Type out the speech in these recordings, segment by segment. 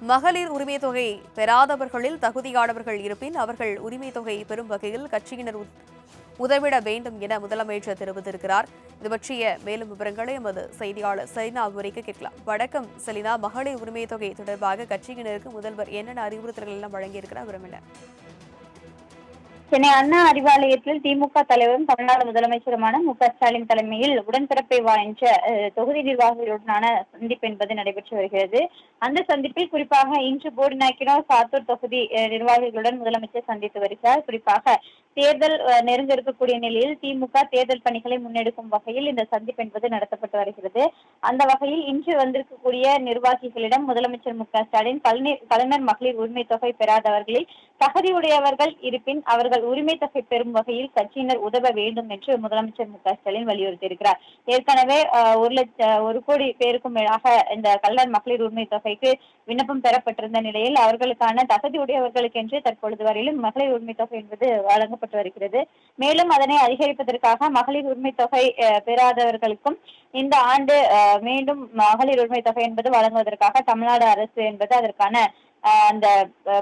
மகளிர் உரிமை தொகை பெறாதவர்களில் தகுதியானவர்கள் இருப்பின் அவர்கள் உரிமை தொகை பெறும் வகையில் கட்சியினர் உத்- உதவிட வேண்டும் என முதலமைச்சர் தெரிவித்திருக்கிறார். இது பற்றிய மேலும் விவரங்களை எமது செய்தியாளர் செலினா விவரிக்க கேட்கலாம். வணக்கம் செலினா. மகளிர் உரிமை தொகை தொடர்பாக கட்சியினருக்கு முதல்வர் என்னென்ன அறிவுறுத்தல்கள் எல்லாம் வழங்கியிருக்கிறார்? விரும்பினர் சென்னை அண்ணா அறிவாலயத்தில் திமுக தலைவரும் தமிழ்நாடு முதலமைச்சருமான மு க ஸ்டாலின் தலைமையில் உடன்பிறப்பை வா என்ற அஹ், தொகுதி நிர்வாகிகளுடனான சந்திப்பு என்பது நடைபெற்று வருகிறது. அந்த சந்திப்பில் குறிப்பாக இன்று போடிநாயக்கினோ சாத்தூர் தொகுதி அஹ், நிர்வாகிகளுடன் முதலமைச்சர் சந்தித்து வருகிறார். குறிப்பாக தேர்தல் நெருங்க இருக்கக்கூடிய நிலையில் திமுக தேர்தல் பணிகளை முன்னெடுக்கும் வகையில் இந்த சந்திப்பு என்பது நடத்தப்பட்டு வருகிறது. அந்த வகையில் இன்று வந்திருக்கக்கூடிய நிர்வாகிகளிடம் முதலமைச்சர் மு க ஸ்டாலின் கலைஞர் மகளிர் உரிமை தொகை பெறாதவர்களில் தகுதியுடையவர்கள் இருப்பின் அவர்கள் உரிமை தொகை பெறும் வகையில் கட்சியினர் உதவ வேண்டும் என்று முதலமைச்சர் மு க ஸ்டாலின் வலியுறுத்தியிருக்கிறார். ஏற்கனவே ஒரு லட்ச ஒரு கோடி பேருக்கும் மேலாக இந்த கலைஞர் மகளிர் உரிமை தொகைக்கு விண்ணப்பம் பெறப்பட்டிருந்த நிலையில் அவர்களுக்கான தகுதியுடையவர்களுக்கு என்று தற்பொழுது வரையிலும் மகளிர் உரிமை தொகை என்பது வழங்கப்பட்டு வழங்கப்பட்டு வருகிறது. மேலும் அதனை அதிகரிப்பதற்காக மகளிர் உரிமை தொகை பெறாதவர்களுக்கும் இந்த ஆண்டு மீண்டும் மகளிர் உரிமை தொகை என்பது வழங்குவதற்காக தமிழ்நாடு அரசு என்பது அதற்கான அந்த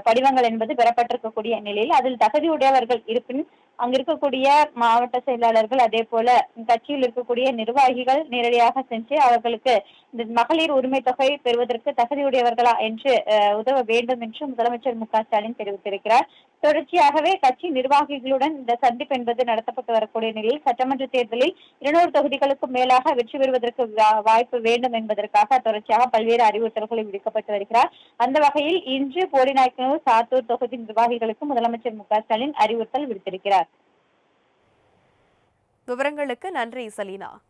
படிவங்கள் என்பது பெறப்பட்டிருக்கக்கூடிய நிலையில் அதில் தகுதி உடையவர்கள் இருப்பின் அங்கிருக்கக்கூடிய மாவட்ட செயலாளர்கள் அதே போல கட்சியில் இருக்கக்கூடிய நிர்வாகிகள் நேரடியாக சென்று அவர்களுக்கு இந்த மகளிர் உரிமை தொகை பெறுவதற்கு தகுதியுடையவர்களா என்று உதவ வேண்டும் என்று முதலமைச்சர் மு க ஸ்டாலின் தெரிவித்திருக்கிறார். தொடர்ச்சியாகவே கட்சி நிர்வாகிகளுடன் இந்த சந்திப்பு என்பது நடத்தப்பட்டு வரக்கூடிய நிலையில் சட்டமன்ற தேர்தலில் இருநூறு தொகுதிகளுக்கும் மேலாக வெற்றி பெறுவதற்கு வா- வாய்ப்பு வேண்டும் என்பதற்காக தொடர்ச்சியாக பல்வேறு அறிவுறுத்தல்களை விடுக்கப்பட்டு வருகிறார். அந்த வகையில் இன்று போடிநாயக்கனூர் சாத்தூர் தொகுதி நிர்வாகிகளுக்கு முதலமைச்சர் மு ஸ்டாலின் அறிவுறுத்தல் விடுத்திருக்கிறார். விவரங்களுக்கு நன்றி சலீனா.